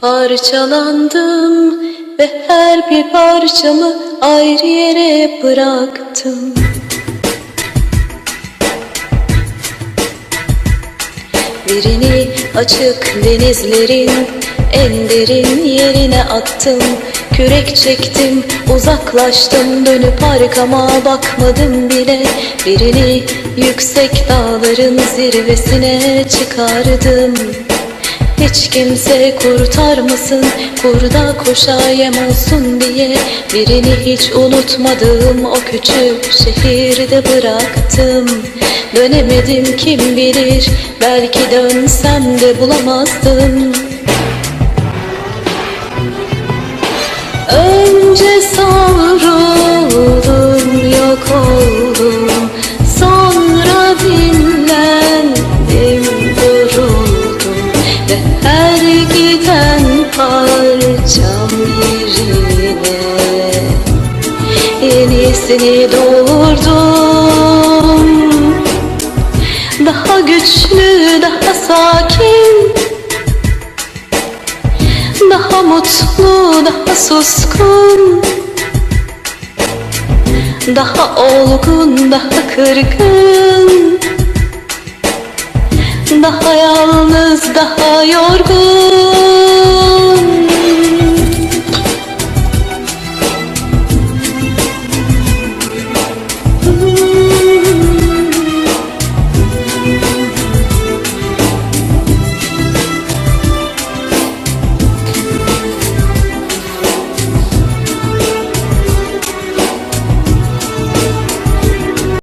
Parçalandım ve her bir parçamı ayrı yere bıraktım. Birini açık denizlerin en derin yerine attım. Kürek çektim uzaklaştım dönüp arkama bakmadım bile. Birini yüksek dağların zirvesine çıkardım hiç kimse kurtarmasın Kurda koşa yem olsun diye. Birini hiç unutmadığım o küçük şehirde bıraktım. Dönemedim kim bilir Belki dönsem de bulamazdım giden parçam yerine Yenisini doğurdum. Daha güçlü, daha sakin. Daha mutlu, daha suskun. Daha olgun, daha kırgın. Daha yalnız, daha yorgun